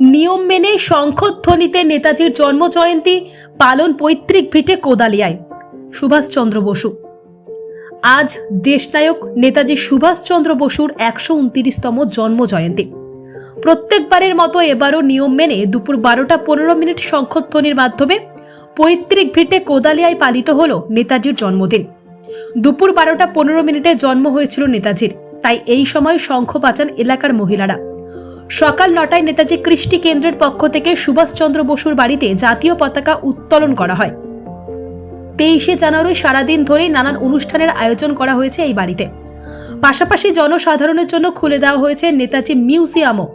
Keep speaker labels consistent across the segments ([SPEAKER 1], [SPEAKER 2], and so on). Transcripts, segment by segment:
[SPEAKER 1] নিয়ম মেনে শঙ্খধ্বনিতে নেতাজির জন্মজয়ন্তী পালন পৈতৃক ভিটে কোদালিয়ায়। সুভাষচন্দ্র বসু। আজ দেশনায়ক নেতাজি সুভাষচন্দ্র বসুর একশো উনত্রিশতম জন্মজয়ন্তী। প্রত্যেকবারের মতো এবারও নিয়ম মেনে দুপুর বারোটা পনেরো মিনিট শঙ্খধ্বনির মাধ্যমে পৈতৃক ভিটে কোদালিয়ায় পালিত হল নেতাজির জন্মদিন। দুপুর বারোটা পনেরো মিনিটে জন্ম হয়েছিল নেতাজির, তাই এই সময় শঙ্খ বাজান এলাকার মহিলারা। সকাল নটায় নেতাজি কৃষ্টি কেন্দ্রের পক্ষ থেকে সুভাষচন্দ্র বসুর বাড়িতে জাতীয় পতাকা উত্তোলন করা হয়। তেইশে জানুয়ারি সারাদিন ধরেই নানান অনুষ্ঠানের আয়োজন করা হয়েছে এই বাড়িতে। পাশাপাশি জনসাধারণের জন্য খুলে দেওয়া হয়েছে নেতাজি মিউজিয়ামও।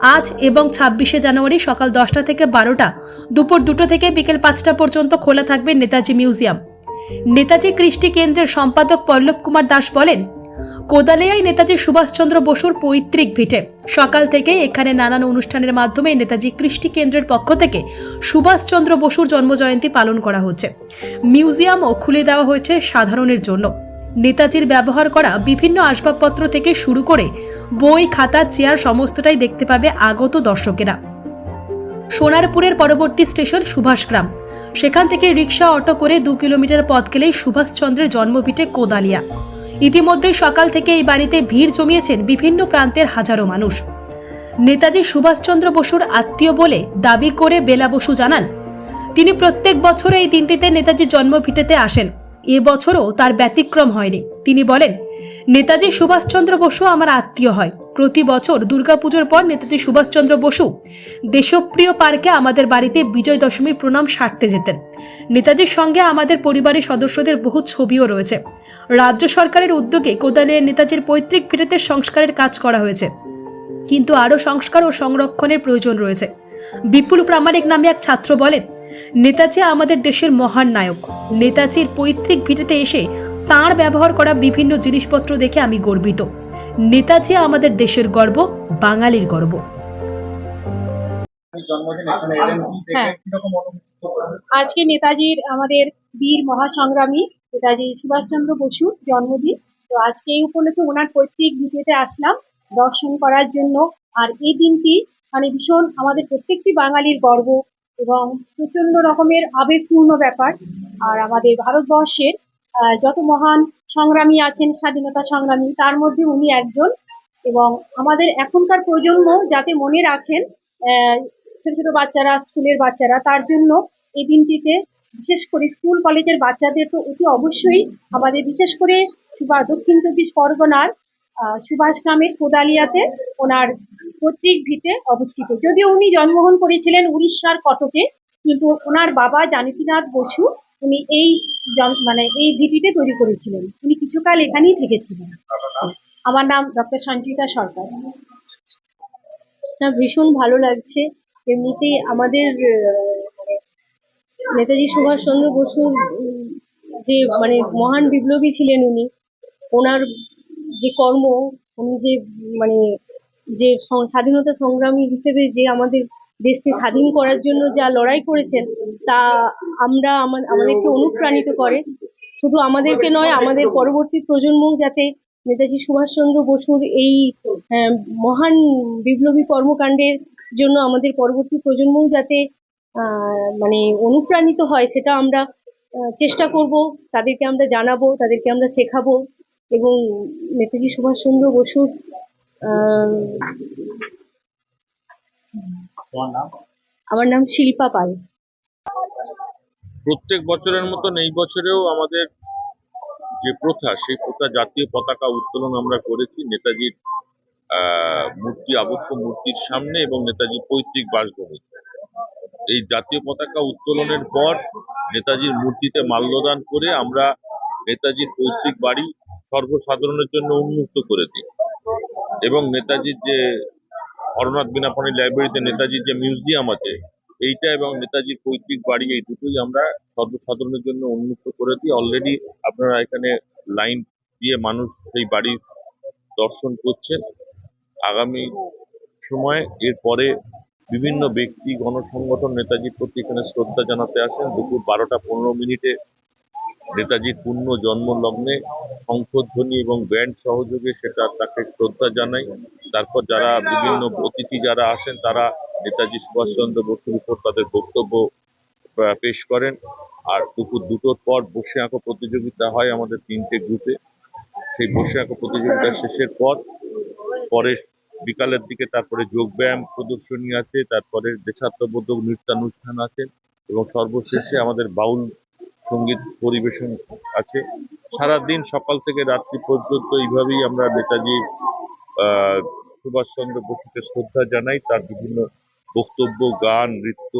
[SPEAKER 1] আজ এবং ছাব্বিশে জানুয়ারি সকাল দশটা থেকে বারোটা, দুপুর দুটো থেকে বিকেল পাঁচটা পর্যন্ত খোলা থাকবে নেতাজি মিউজিয়াম। নেতাজি কৃষ্টি কেন্দ্রের সম্পাদক পল্লব কুমার দাস বলেন কোদালিয়ায় নেতাজি সুভাষচন্দ্র বসুর পৈতৃক ভিটে। সকাল থেকে এখানে নানান অনুষ্ঠানের মাধ্যমে নেতাজি কৃষ্টি কেন্দ্রের পক্ষ থেকে সুভাষচন্দ্র বসুর জন্মজয়ন্তী পালন করা হচ্ছে। মিউজিয়ামও খুলে দেওয়া হয়েছে সাধারণের জন্য। নেতাজির ব্যবহার করা বিভিন্ন আসবাবপত্র থেকে শুরু করে বই, খাতা, চেয়ার সমস্তটাই দেখতে পাবে আগত দর্শকেরা। সোনারপুরের পরবর্তী স্টেশন সুভাষগ্রাম। সেখান থেকে রিক্সা, অটো করে দু কিলোমিটার পথ গেলেই সুভাষচন্দ্রের জন্মভিটে কোদালিয়া। ইতিমধ্যে সকাল থেকে এই বাড়িতে ভিড় জমিয়েছেন বিভিন্ন প্রান্তের হাজারো মানুষ। নেতাজি সুভাষচন্দ্র বসুর আত্মীয় বলে দাবি করে বেলা বসু জানান, তিনি প্রত্যেক বছর এই দিনটিতে নেতাজির জন্মভিটেতে আসেন। এবছরও তার ব্যতিক্রম হয়নি। তিনি বলেন, নেতাজি সুভাষচন্দ্র বসু আমার আত্মীয় হয়। প্রতি বছর দুর্গাপুজোর পর নেতাজি সুভাষচন্দ্র বসু দেশপ্রিয় পার্কে আমাদের বাড়িতে বিজয় দশমীর প্রণাম সারতে যেতেন। নেতাজির সঙ্গে আমাদের পরিবারের সদস্যদের বহু ছবিও রয়েছে। রাজ্য সরকারের উদ্যোগে কোদালিয়া নেতাজির পৈতৃক ভিটেতে সংস্কারের কাজ করা হয়েছে। কিন্তু আরও সংস্কার ও সংরক্ষণের প্রয়োজন রয়েছে। বিপুল প্রামাণিক নামে এক ছাত্র বলেন নেতাজি আমাদের দেশের মহান নায়ক। নেতাজির পৈতৃক ভিটেতে এসে তাঁর ব্যবহার করা বিভিন্ন জিনিসপত্র দেখে আমি গর্বিত। নেতাজি আমাদের দেশের গর্ব বাঙালির গর্ব।
[SPEAKER 2] হ্যাঁ। আজকে নেতাজির আমাদের বীর মহাসংগ্রামী নেতাজি সুভাষচন্দ্র বসুর জন্মদিন। তো আজকে এই উপলক্ষে ওনার পৈতৃক ভিটেতে আসলাম দর্শন করার জন্য। আর এই দিনটি মানে ভীষণ আমাদের প্রত্যেকটি বাঙালির গর্ব এবং প্রচণ্ড রকমের আবেগপূর্ণ ব্যাপার। আর আমাদের ভারতবর্ষের যত মহান সংগ্রামী আছেন, স্বাধীনতা সংগ্রামী, তার মধ্যে উনি একজন। এবং আমাদের এখনকার প্রজন্ম যাতে মনে রাখেন ছোট ছোট বাচ্চারা, স্কুলের বাচ্চারা, তার জন্য এই দিনটিতে বিশেষ করে স্কুল, কলেজের বাচ্চাদের তো অতি অবশ্যই আমাদের বিশেষ করে দক্ষিণ চব্বিশ পরগনার আহ, সুভাষগ্রামের কোদালিয়াতে ওনার পৈতৃক ভিটে অবস্থিত। যদিও উনি জন্মগ্রহণ করেছিলেন উড়িষ্যার কটকে কিন্তু ওনার বাবা জানকীনাথ বসু উনি এই মানে এই ভিটিতে তৈরি করেছিলেন। উনি কিছুকাল এখানেই থেকেছিলেন। আমার নাম ডক্টর সঞ্চিতা সরকার।
[SPEAKER 3] না ভীষণ ভালো লাগছে। এমনিতেই আমাদের মানে নেতাজি সুভাষচন্দ্র বসুর যে মানে মহান বিপ্লবী ছিলেন উনি ওনার যে কর্ম উনি যে মানে যে স্বাধীনতা সংগ্রামী হিসেবে যে আমাদের দেশকে স্বাধীন করার জন্য যা লড়াই করেছেন, তা আমরা আমাদেরকে অনুপ্রাণিত করে। শুধু আমাদেরকে নয়, আমাদের পরবর্তী প্রজন্ম যাতে নেতাজি সুভাষচন্দ্র বসুর এই মহান বিপ্লবী কর্মকাণ্ডের জন্য আমাদের পরবর্তী প্রজন্মও যাতে মানে অনুপ্রাণিত হয়, সেটা আমরা চেষ্টা করব। তাদেরকে আমরা জানাব, তাদেরকে আমরা শেখাবো। এবং নেতাজি সুভাষচন্দ্র বসুর আমার নাম শিল্পা পাল।
[SPEAKER 4] প্রত্যেক বছরের মতন এই বছরেও আমাদের যে প্রথা সেই প্রথা জাতীয় পতাকা উত্তোলন আমরা করেছি নেতাজির মূর্তি আবক্ষ মূর্তির সামনে এবং নেতাজির পৈতৃক বাসভবনে। এই জাতীয় পতাকা উত্তোলনের পর নেতাজির মূর্তিতে মাল্যদান করে আমরা নেতাজির পৈতৃক বাড়ি সর্বসাধারণের জন্য উন্মুক্ত করে দিই। এবং নেতাজির যে হরনাথ বিনাপানি লাইব্রেরিতে নেতাজির যে মিউজিয়াম আছে, এইটা এবং নেতাজির পৈতৃক বাড়ি, এই দুটোই আমরা সর্বসাধারণের জন্য উন্মুক্ত করে দিই। অলরেডি আপনারা এখানে লাইন দিয়ে মানুষ সেই বাড়ির দর্শন করছেন। আগামী সময় এরপরে বিভিন্ন ব্যক্তি, গণসংগঠন নেতাজির প্রতি এখানে শ্রদ্ধা জানাতে আসেন। দুপুর বারোটা পনেরো মিনিটে নেতাজির পূর্ণ জন্মলগ্নে শঙ্খধ্বনি এবং ব্যান্ড সহযোগে সেটা তাকে শ্রদ্ধা জানাই। তারপর যারা বিভিন্ন অতিথি যারা আসেন, তারা নেতাজি সুভাষচন্দ্র বসুর উপর তাদের বক্তব্য পেশ করেন। আর দুপুর দুটোর পর বসে আঁকো প্রতিযোগিতা হয় আমাদের তিনটে গ্রুপে। সেই বসে আঁকো প্রতিযোগিতা শেষের পর, পরে বিকালের দিকে তারপরে যোগব্যায়াম প্রদর্শনী আছে, তারপরে দেশাত্মবোধক নৃত্যানুষ্ঠান আছে এবং সর্বশেষে আমাদের বাউল সংগীত পরিবেশন আছে। সারাদিন সকাল থেকে রাত্রি পর্যন্ত এইভাবেই আমরা নেতাজি সুভাষচন্দ্র বসুকে শ্রদ্ধা জানাই তার বিভিন্ন বক্তব্য, গান, নৃত্য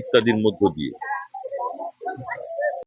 [SPEAKER 4] ইত্যাদির মধ্য দিয়ে।